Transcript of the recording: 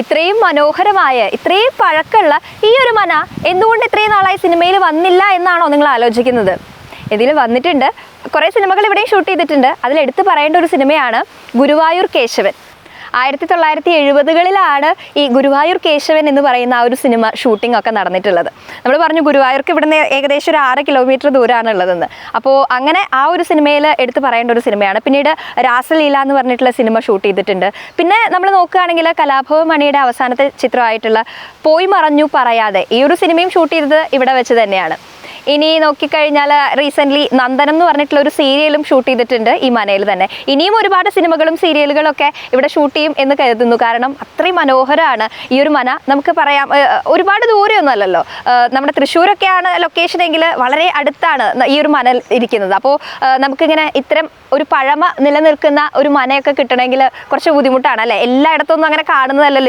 ഇത്രയും മനോഹരമായ ഇത്രയും പഴക്കമുള്ള ഈ ഒരു മന എന്തുകൊണ്ട് ഇത്രയും നാളായി സിനിമയിൽ വന്നില്ല എന്നാണോ നിങ്ങൾ ആലോചിക്കുന്നത്? ഇതിൽ വന്നിട്ടുണ്ട് കുറേ സിനിമകൾ ഇവിടെയും ഷൂട്ട് ചെയ്തിട്ടുണ്ട്. അതിൽ എടുത്തു പറയേണ്ട ഒരു സിനിമയാണ് ഗുരുവായൂർ കേശവൻ. ആയിരത്തി തൊള്ളായിരത്തി എഴുപതുകളിലാണ് ഈ ഗുരുവായൂർ കേശവൻ എന്ന് പറയുന്ന ആ ഒരു സിനിമ ഷൂട്ടിംഗ് ഒക്കെ നടന്നിട്ടുള്ളത്. നമ്മൾ പറഞ്ഞു ഗുരുവായൂർക്ക് ഇവിടുന്ന് ഏകദേശം ഒരു ആറ് കിലോമീറ്റർ ദൂരമാണ് ഉള്ളതെന്ന്. അപ്പോൾ അങ്ങനെ ആ ഒരു സിനിമയിൽ എടുത്തു പറയേണ്ട ഒരു സിനിമയാണ്. പിന്നീട് രാസലീല എന്ന് പറഞ്ഞിട്ടുള്ള സിനിമ ഷൂട്ട് ചെയ്തിട്ടുണ്ട്. പിന്നെ നമ്മൾ നോക്കുകയാണെങ്കിൽ കലാഭവ മണിയുടെ അവസാനത്തെ ചിത്രമായിട്ടുള്ള പോയി മറഞ്ഞു പറയാതെ ഈ ഒരു സിനിമയും ഷൂട്ട് ചെയ്തത് ഇവിടെ വെച്ച് തന്നെയാണ്. ഇനി നോക്കിക്കഴിഞ്ഞാൽ റീസെന്റ്ലി നന്ദനം എന്ന് പറഞ്ഞിട്ടുള്ള ഒരു സീരിയലും ഷൂട്ട് ചെയ്തിട്ടുണ്ട് ഈ മനയിൽ തന്നെ. ഇനിയും ഒരുപാട് സിനിമകളും സീരിയലുകളൊക്കെ ഇവിടെ ഷൂട്ട് ചെയ്യും എന്ന് കരുതുന്നു. കാരണം അത്രയും മനോഹരമാണ് ഈ ഒരു മന. നമുക്ക് പറയാം ഒരുപാട് ഏഹ്, നമ്മുടെ തൃശ്ശൂരൊക്കെയാണ് ലൊക്കേഷൻ എങ്കിൽ വളരെ അടുത്താണ് ഈ ഒരു മന ഇരിക്കുന്നത്. അപ്പോൾ നമുക്കിങ്ങനെ ഇത്തരം ഒരു പഴമ നിലനിൽക്കുന്ന ഒരു മനയൊക്കെ കിട്ടണമെങ്കിൽ കുറച്ച് ബുദ്ധിമുട്ടാണ്. അല്ലേ? എല്ലായിടത്തൊന്നും അങ്ങനെ കാണുന്നതല്ലല്ലോ